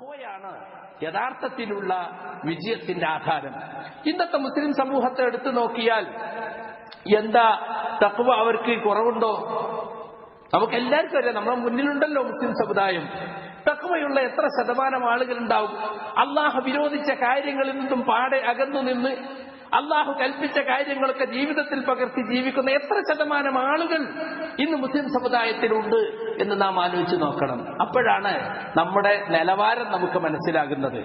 തക്വയാണ് യഥാർത്ഥത്തിലുള്ള വിജയത്തിന്റെ ആധാരം. ഇന്നത്തെ മുസ്ലിം സമൂഹത്തെ എടുത്തു നോക്കിയാൽ എന്താ തക്വ അവർക്ക് കുറവുണ്ടോ? നമുക്ക് എല്ലാവർക്കും അറിയാം നമ്മുടെ മുന്നിലുണ്ടല്ലോ മുസ്ലിം സമുദായം. തക്വയുള്ള എത്ര ശതമാനം ആളുകൾ ഉണ്ടാവും അള്ളാഹ് വിരോധിച്ച കാര്യങ്ങളിൽ നിന്നും പാടെ അകന്നു നിന്ന് അള്ളാഹു കൽപ്പിച്ച കാര്യങ്ങളൊക്കെ ജീവിതത്തിൽ പകർത്തി ജീവിക്കുന്ന എത്ര ശതമാനം ആളുകൾ ഇന്ന് മുസ്ലിം സമുദായത്തിലുണ്ട് എന്ന് നാം ആലോചിച്ച് നോക്കണം. അപ്പോഴാണ് നമ്മുടെ നിലവാരം നമുക്ക് മനസ്സിലാകുന്നത്.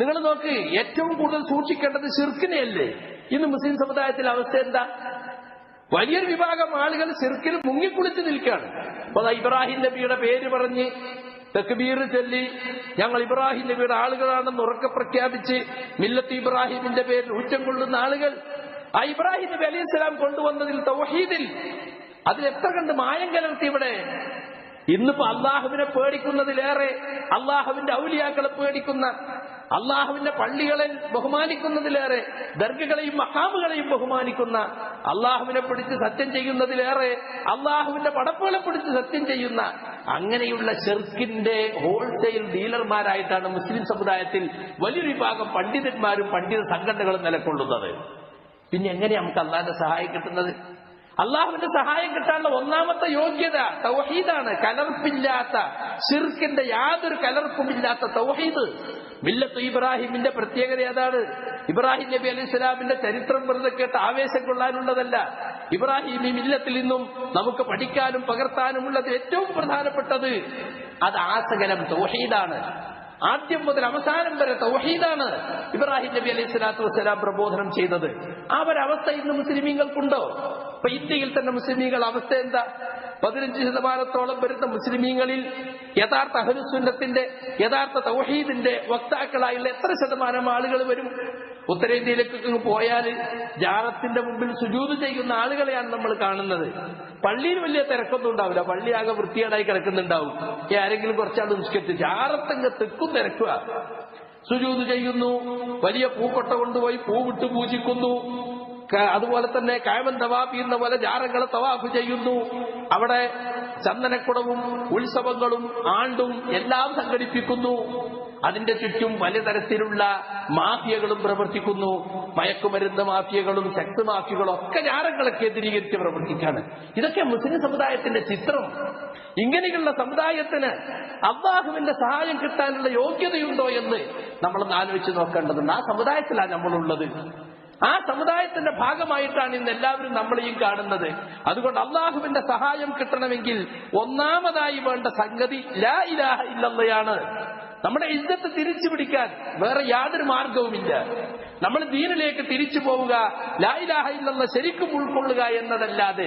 നിങ്ങൾ നോക്ക് ഏറ്റവും കൂടുതൽ സൂക്ഷിക്കേണ്ടത് ശിർക്കിനെയല്ലേ? ഇന്ന് മുസ്ലിം സമുദായത്തിലെ അവസ്ഥ എന്താ? വലിയൊരു വിഭാഗം ആളുകൾ ശിർക്കിന് മുങ്ങിക്കുളിച്ച് നിൽക്കുകയാണ്. ഇബ്രാഹിം നബിയുടെ പേര് പറഞ്ഞ് തക്ബീർ ചൊല്ലി. ഞങ്ങൾ ഇബ്രാഹിം നബിയുടെ ആളുകളാണെന്ന് ഉറക്കെ പ്രഖ്യാപിച്ച് മില്ലത്ത് ഇബ്രാഹിമിന്റെ പേരിൽ ഉച്ചം കൊള്ളുന്ന ആളുകൾ. ആ ഇബ്രാഹിം നബി അലൈഹി സ്വലാം കൊണ്ടുവന്നതിൽ തൗഹീദിൽ. അതിൽ എത്ര കണ്ട് മായം കലർത്തി ഇവിടെ. ഇന്നിപ്പോ അള്ളാഹുവിനെ പേടിക്കുന്നതിലേറെ അള്ളാഹുവിന്റെ ഔലിയാക്കളെ പേടിക്കുന്ന അള്ളാഹുവിന്റെ പള്ളികളെ ബഹുമാനിക്കുന്നതിലേറെ ദർഗകളെയും മഹാമുകളെയും ബഹുമാനിക്കുന്ന അള്ളാഹുവിനെ പിടിച്ച് സത്യം ചെയ്യുന്നതിലേറെ അള്ളാഹുവിന്റെ പടപ്പുകളെ പിടിച്ച് സത്യം ചെയ്യുന്ന അങ്ങനെയുള്ള ഷെർക്കിന്റെ ഹോൾസെയിൽ ഡീലർമാരായിട്ടാണ് മുസ്ലിം സമുദായത്തിൽ വലിയൊരു വിഭാഗം പണ്ഡിതന്മാരും പണ്ഡിത സംഘടനകളും നിലകൊള്ളുന്നത്. പിന്നെ എങ്ങനെ നമുക്ക് അള്ളാഹിന്റെ സഹായം കിട്ടുന്നത്? അള്ളാഹുവിന്റെ സഹായം കിട്ടാനുള്ള ഒന്നാമത്തെ യോഗ്യത തൗഹീദാണ്. കലർപ്പില്ലാത്ത ഷിർക്കിന്റെ യാതൊരു കലർപ്പുമില്ലാത്ത തൗഹീദ്. മില്ലത്ത് ഇബ്രാഹിമിന്റെ പ്രത്യേകത അതാണ് ഇബ്രാഹിം നബി അലൈഹി സ്വലാമിന്റെ ചരിത്രം വെറുതെ കേട്ട് ആവേശം കൊള്ളാനുള്ളതല്ല. ഇബ്രാഹിം ഈ മില്ലത്തിൽ നിന്നും നമുക്ക് പഠിക്കാനും പകർത്താനുമുള്ളത് ഏറ്റവും പ്രധാനപ്പെട്ടത്. അത് ആസകലം തൗഹീദാണ്. ആദ്യം മുതൽ അവസാനം വരെ തൗഹീദാണ് ഇബ്രാഹിം നബി അലൈഹി സ്വലാത്തു വസ്സലാം പ്രബോധനം ചെയ്തത്. ആ ഒരവസ്ഥ ഇന്ന് മുസ്ലിമീങ്ങൾക്കുണ്ടോ? ഇപ്പൊ ഇന്ത്യയിൽ തന്നെ മുസ്ലിമീങ്ങൾ അവസ്ഥ എന്താ? പതിനഞ്ച് ശതമാനത്തോളം വരുന്ന മുസ്ലിമീങ്ങളിൽ യഥാർത്ഥ അഹലുസുന്നത്തിന്റെ യഥാർത്ഥ തൗഹീദിന്റെ വക്താക്കളായുള്ള എത്ര ശതമാനം ആളുകൾ വരും? ഉത്തരേന്ത്യയിലേക്ക് പോയാൽ ജാറത്തിന്റെ മുമ്പിൽ സുജൂത് ചെയ്യുന്ന ആളുകളെയാണ് നമ്മൾ കാണുന്നത്. പള്ളിയിൽ വലിയ തിരക്കൊന്നും ഉണ്ടാവില്ല. പള്ളി ആകെ വൃത്തികേടായി കിടക്കുന്നുണ്ടാവും. ആരെങ്കിലും കുറച്ചാൾ നിഷ്കരിച്ച് ജാറത്തങ്ങ് തെക്കും തിരക്കുക. സുജൂത് ചെയ്യുന്നു. വലിയ പൂക്കൊട്ട കൊണ്ടുപോയി പൂവിട്ട് പൂജിക്കുന്നു. അതുപോലെ തന്നെ കായവൻ തവാഫ് ചെയ്യുന്ന പോലെ ജാറങ്ങളെ തവാഫ് ചെയ്യുന്നു. അവിടെ ചന്ദനക്കുടവും ഉത്സവങ്ങളും ആണ്ടും എല്ലാം സംഘടിപ്പിക്കുന്നു. അതിന്റെ ചുറ്റും പലതരത്തിലുള്ള മാഫിയകളും പ്രവർത്തിക്കുന്നു. മയക്കുമരുന്ന് മാഫിയകളും ശക്തി മാഫിയകളും ഒക്കെ ജാറങ്ങളെ കേന്ദ്രീകരിച്ച് പ്രവർത്തിക്കാണ് ഇതൊക്കെ മുസ്ലിം സമുദായത്തിന്റെ ചിത്രം. ഇങ്ങനെയുള്ള സമുദായത്തിന് അള്ളാഹുവിന്റെ സഹായം കിട്ടാനുള്ള യോഗ്യതയുണ്ടോ എന്ന് നമ്മളൊന്ന് ആലോചിച്ച് നോക്കേണ്ടതുണ്ട്. ആ സമുദായത്തിലാണ് നമ്മളുള്ളത്. ആ സമുദായത്തിന്റെ ഭാഗമായിട്ടാണ് ഇന്ന് എല്ലാവരും നമ്മളെയും കാണുന്നത്. അതുകൊണ്ട് അള്ളാഹുവിന്റെ സഹായം കിട്ടണമെങ്കിൽ ഒന്നാമതായി വേണ്ട സംഗതി ലാ ഇലാഹ ഇല്ലല്ലയാണ്. നമ്മുടെ ഇജ്ജത്ത് തിരിച്ചു പിടിക്കാൻ വേറെ യാതൊരു മാർഗവുമില്ല. നമ്മൾ ദീനിലേക്ക് തിരിച്ചു പോവുക ലാ ഇലാഹ ഇല്ലല്ല ശരിക്കും ഉൾക്കൊള്ളുക എന്നതല്ലാതെ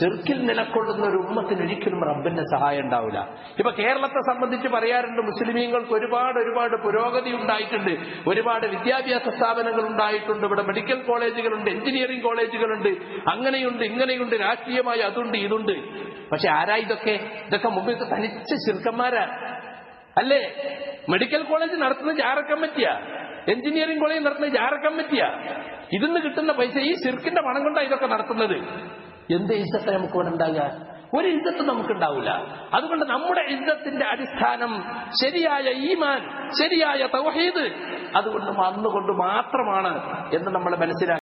ചെറുക്കിൽ നിലക്കൊള്ളുന്ന ഒരു ഉമ്മത്തിന് ഒരിക്കലും റബ്ബിന്റെ സഹായം ഉണ്ടാവില്ല. ഇപ്പൊ കേരളത്തെ സംബന്ധിച്ച് പറയാറുണ്ട് മുസ്ലിമീങ്ങൾക്ക് ഒരുപാട് ഒരുപാട് പുരോഗതി ഉണ്ടായിട്ടുണ്ട്. ഒരുപാട് വിദ്യാഭ്യാസ സ്ഥാപനങ്ങൾ ഉണ്ടായിട്ടുണ്ട്. ഇവിടെ മെഡിക്കൽ കോളേജുകളുണ്ട് എഞ്ചിനീയറിംഗ് കോളേജുകളുണ്ട്. അങ്ങനെയുണ്ട് ഇങ്ങനെയുണ്ട് രാഷ്ട്രീയമായി അതുണ്ട് ഇതുണ്ട്. പക്ഷെ ആരാ ഇതൊക്കെ? ഇതൊക്കെ മുമ്പ് തനിച്ച ശിർക്കന്മാരാ അല്ലേ? മെഡിക്കൽ കോളേജ് നടത്തുന്ന ജാറ കമ്മിറ്റിയാ. എഞ്ചിനീയറിംഗ് കോളേജ് നടത്തുന്ന ജാറ കമ്മിറ്റിയാ. ഇതിന്ന് കിട്ടുന്ന പൈസ ഈ സിർക്കിന്റെ പണം കൊണ്ടാണ് ഇതൊക്കെ നടത്തുന്നത്. എന്ത് ഇജ്ജത്തെ നമുക്ക് ഇവിടെ ഉണ്ടാകുക ഒരു ഇജ്ജത്ത് നമുക്കുണ്ടാവില്ല അതുകൊണ്ട് നമ്മുടെ ഇജ്ജത്തിന്റെ അടിസ്ഥാനം ശരിയായ ഈമാൻ ശരിയായ തൗഹീദ് അതുകൊണ്ട് വന്നുകൊണ്ട് മാത്രമാണ് എന്ന് നമ്മൾ മനസ്സിലാക്കി